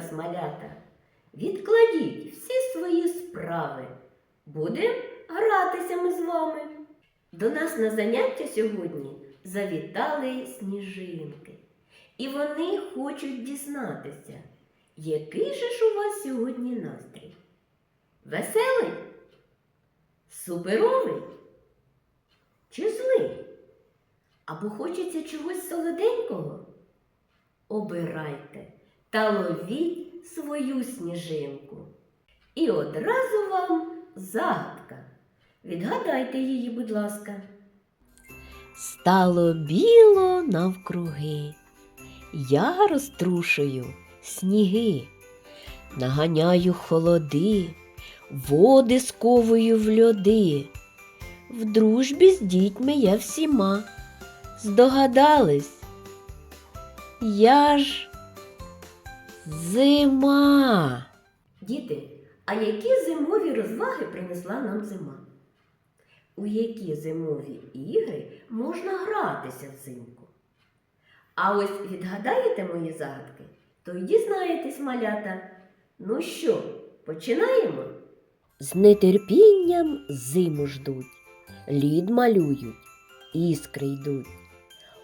нас, малята. Відкладіть всі свої справи. Будемо гратися ми з вами. До нас на заняття сьогодні завітали сніжинки. І вони хочуть дізнатися, який же ж у вас сьогодні настрій? Веселий? Суперовий? Чи злий? Або хочеться чогось солоденького? Обирайте та ловіть свою сніжинку. І одразу вам загадка. Відгадайте її, будь ласка. Стало біло навкруги, я розтрушую сніги, наганяю холоди, води сковую в льоди. В дружбі з дітьми я всіма. Здогадались? Я ж зима. Діти, а які зимові розваги принесла нам зима? У які зимові ігри можна гратися взимку? А ось відгадаєте мої загадки, то й дізнаєтесь, малята. Ну що, починаємо? З нетерпінням зиму ждуть, лід малюють, іскри йдуть.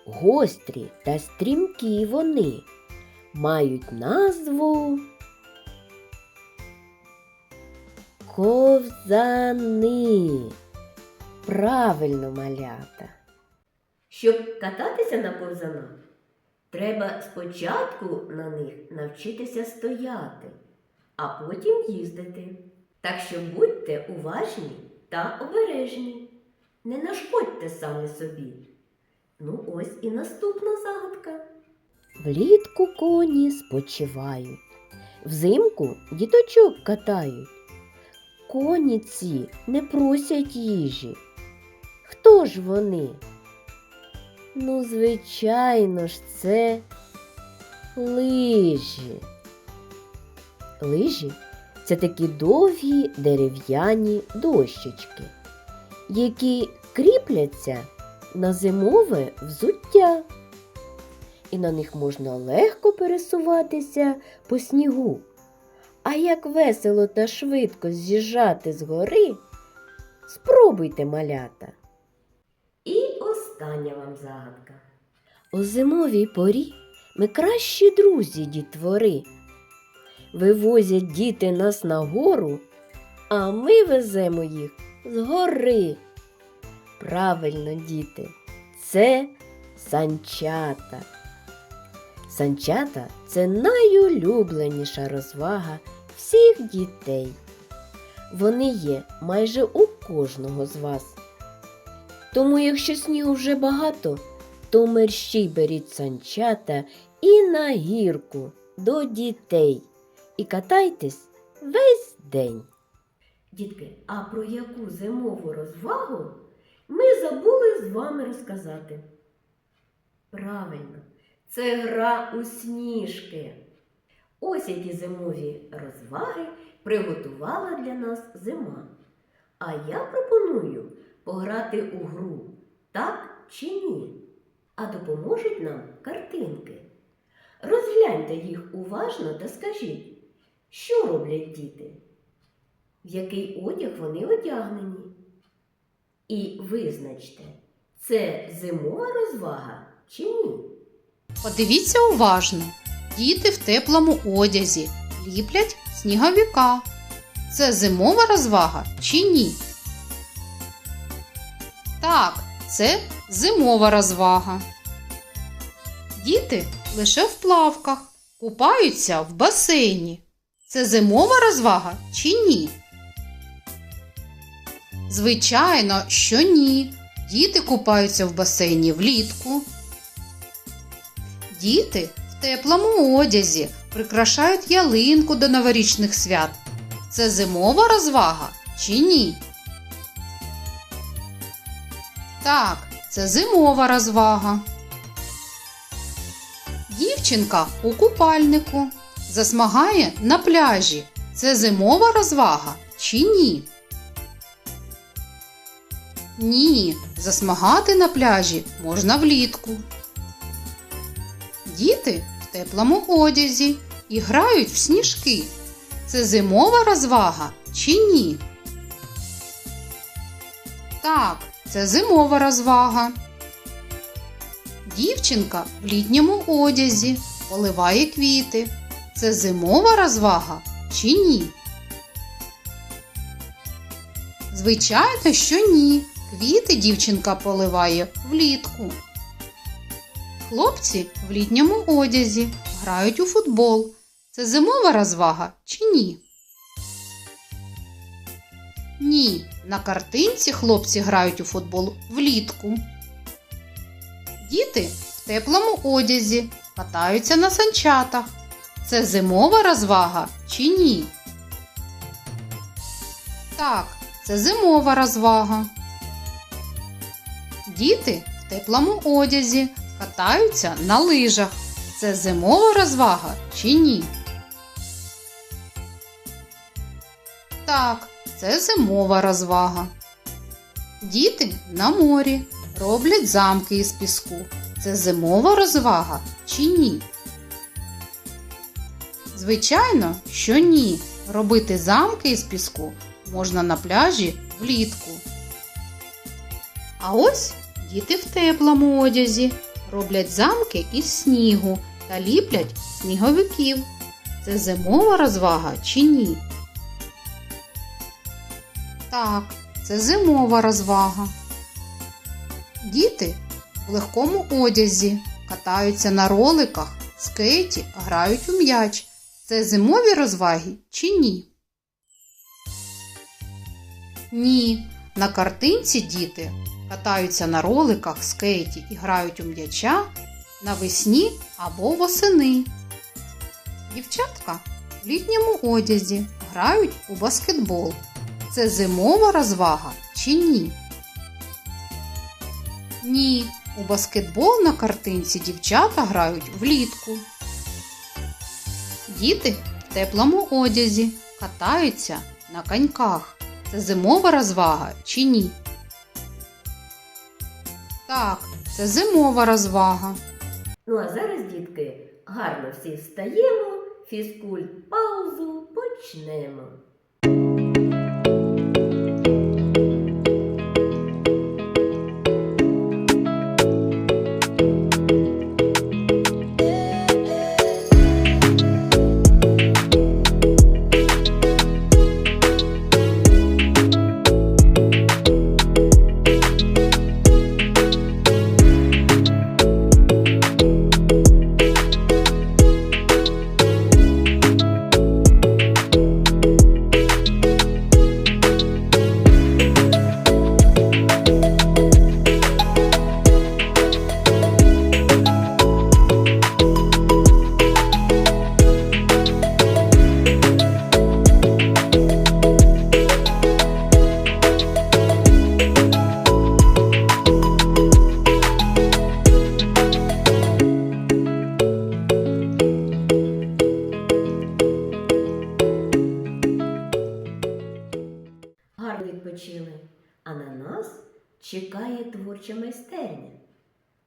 Гострі та стрімкі вони мають назву ковзани. Правильно, малята. Щоб кататися на ковзанах, треба спочатку на них навчитися стояти, а потім їздити. Так що будьте уважні та обережні. Не нашкодьте самі собі. Ну, ось і наступна загадка. Влітку коні спочивають, взимку діточок катають. Коні ці не просять їжі. Хто ж вони? Ну, звичайно ж, це лижі. Лижі це такі довгі дерев'яні дощечки, які кріпляться на зимове взуття. І на них можна легко пересуватися по снігу. А як весело та швидко з'їжджати з гори, спробуйте малята. І остання вам загадка. У зимовій порі ми кращі друзі дітвори. Вивозять діти нас на гору, а ми веземо їх з гори. Правильно, діти, це санчата. Санчата це найулюбленіша розвага всіх дітей. Вони є майже у кожного з вас. Тому, якщо снігу вже багато, то мерщій беріть санчата і на гірку до дітей і катайтесь весь день. Дітки, а про яку зимову розвагу ми забули з вами розказати? Правильно, це гра у сніжки. Ось які зимові розваги приготувала для нас зима. А я пропоную пограти у гру так чи ні. А допоможуть нам картинки. Розгляньте їх уважно та скажіть, що роблять діти, в який одяг вони одягнені. І визначте, це зимова розвага чи ні. Подивіться уважно. Діти в теплому одязі ліплять сніговіка. Це зимова розвага чи ні? Так, це зимова розвага. Діти лише в плавках, купаються в басейні. Це зимова розвага чи ні? Звичайно, що ні. Діти купаються в басейні влітку. Діти в теплому одязі прикрашають ялинку до новорічних свят. Це зимова розвага чи ні? Так, це зимова розвага. Дівчинка у купальнику засмагає на пляжі. Це зимова розвага чи ні? Ні, засмагати на пляжі можна влітку. Діти в теплому одязі і грають в сніжки. Це зимова розвага чи ні? Так, це зимова розвага. Дівчинка в літньому одязі поливає квіти. Це зимова розвага чи ні? Звичайно, що ні. Квіти дівчинка поливає влітку. Хлопці в літньому одязі грають у футбол. Це зимова розвага чи ні? Ні, на картинці хлопці грають у футбол влітку. Діти в теплому одязі катаються на санчатах. Це зимова розвага чи ні? Так, це зимова розвага. Діти в теплому одязі катаються на лижах. Це зимова розвага чи ні? Так, це зимова розвага. Діти на морі роблять замки із піску. Це зимова розвага чи ні? Звичайно, що ні. Робити замки із піску можна на пляжі влітку. А ось діти в теплому одязі роблять замки із снігу та ліплять сніговиків. Це зимова розвага чи ні? Так, це зимова розвага. Діти в легкому одязі катаються на роликах, скейті, грають у м'яч. Це зимові розваги чи ні? Ні. На картинці діти катаються на роликах, скейті і грають у м'яча навесні або восени. Дівчатка в літньому одязі грають у баскетбол. Це зимова розвага чи ні? Ні. У баскетбол на картинці дівчата грають влітку. Діти в теплому одязі катаються на коньках. Це зимова розвага чи ні? Так, це зимова розвага. Ну а зараз, дітки, гарно всі встаємо, фізкульт паузу почнемо.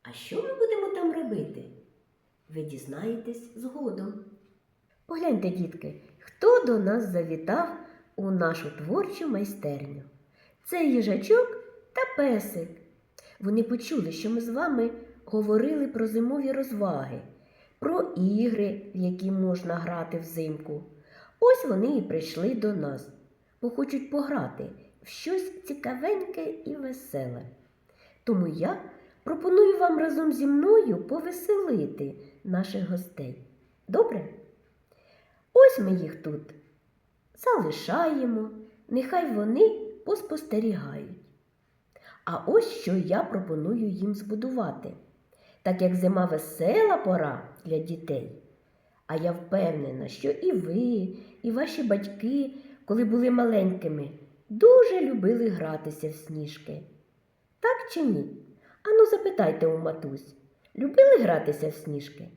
А що ми будемо там робити? Ви дізнаєтесь згодом. Погляньте, дітки, хто до нас завітав у нашу творчу майстерню. Це їжачок та песик. Вони почули, що ми з вами говорили про зимові розваги, про ігри, в які можна грати взимку. Ось вони і прийшли до нас, бо хочуть пограти в щось цікавеньке і веселе. Тому я пропоную вам разом зі мною повеселити наших гостей. Добре? Ось ми їх тут залишаємо, нехай вони поспостерігають. А ось що я пропоную їм збудувати. Так як зима весела пора для дітей. А я впевнена, що і ви, і ваші батьки, коли були маленькими, дуже любили гратися в сніжки. Так чи ні? Ану, запитайте у матусь, любили гратися в сніжки?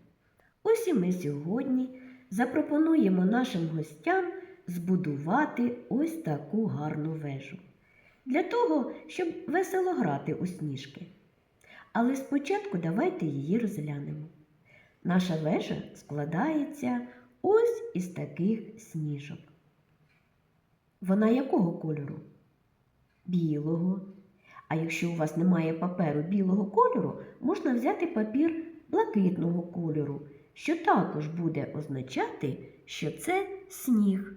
Ось і ми сьогодні запропонуємо нашим гостям збудувати ось таку гарну вежу. Для того, щоб весело грати у сніжки. Але спочатку давайте її розглянемо. Наша вежа складається ось із таких сніжок. Вона якого кольору? Білого. А якщо у вас немає паперу білого кольору, можна взяти папір блакитного кольору, що також буде означати, що це сніг.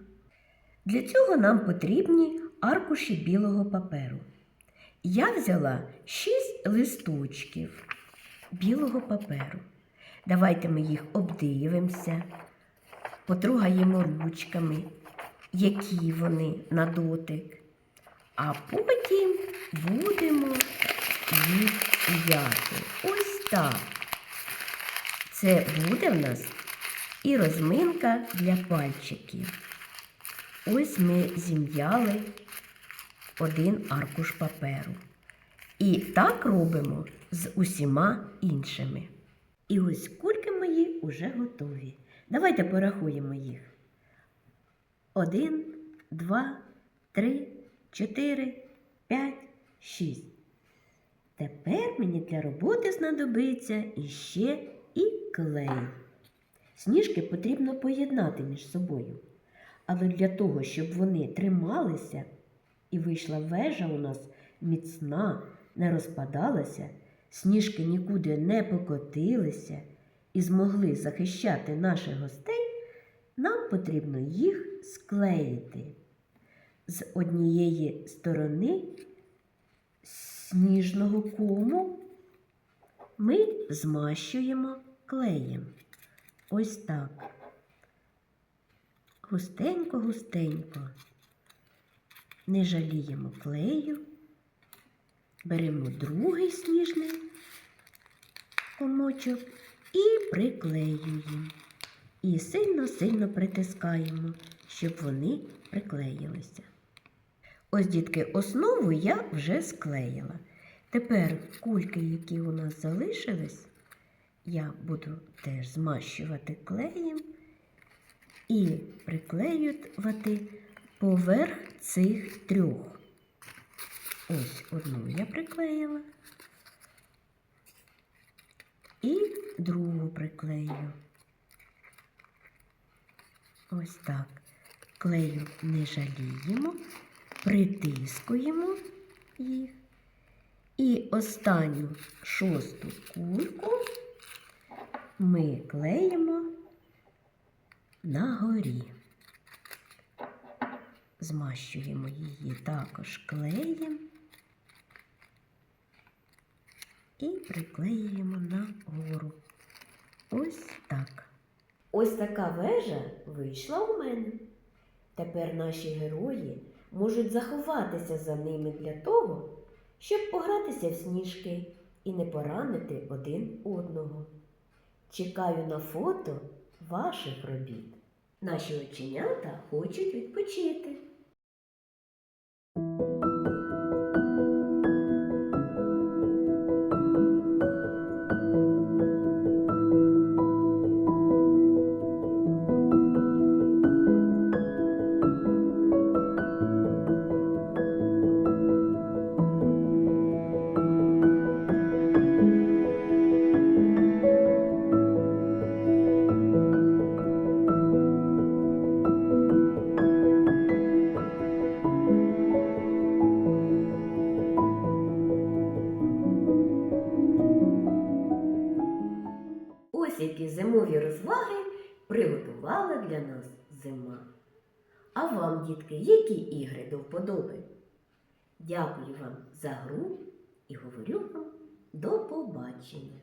Для цього нам потрібні аркуші білого паперу. Я взяла 6 листочків білого паперу. Давайте ми їх обдивимося, потрогаємо ручками, які вони на дотик. А потім будемо м'яти. Ось так. Це буде в нас і розминка для пальчиків. Ось ми зім'яли один аркуш паперу. І так робимо з усіма іншими. І ось кульки мої уже готові. Давайте порахуємо їх. Один, два, три, чотири, п'ять, шість. Тепер мені для роботи знадобиться іще і клей. Сніжки потрібно поєднати між собою. Але для того, щоб вони трималися і вийшла вежа у нас міцна, не розпадалася, сніжки нікуди не покотилися і змогли захищати наших гостей, нам потрібно їх склеїти. З однієї сторони сніжного кому ми змащуємо клеєм. Ось так. Густенько, густенько. Не жаліємо клею. Беремо другий сніжний комочок і приклеюємо. І сильно-сильно притискаємо, щоб вони приклеїлися. Ось, дітки, основу я вже склеїла. Тепер кульки, які у нас залишились, я буду теж змащувати клеєм і приклеювати поверх цих трьох. Ось одну я приклеїла. І другу приклею. Ось так. Клею не жаліємо, притискуємо їх. І останню шосту кульку ми клеїмо на горі. Змащуємо її також клеєм і приклеюємо на гору. Ось так. Ось така вежа вийшла у мене. Тепер наші герої можуть заховатися за ними для того, щоб погратися в сніжки і не поранити один одного. Чекаю на фото ваших робіт. Наші оченята хочуть відпочити. До вподоби? Дякую вам за гру і говорю вам до побачення.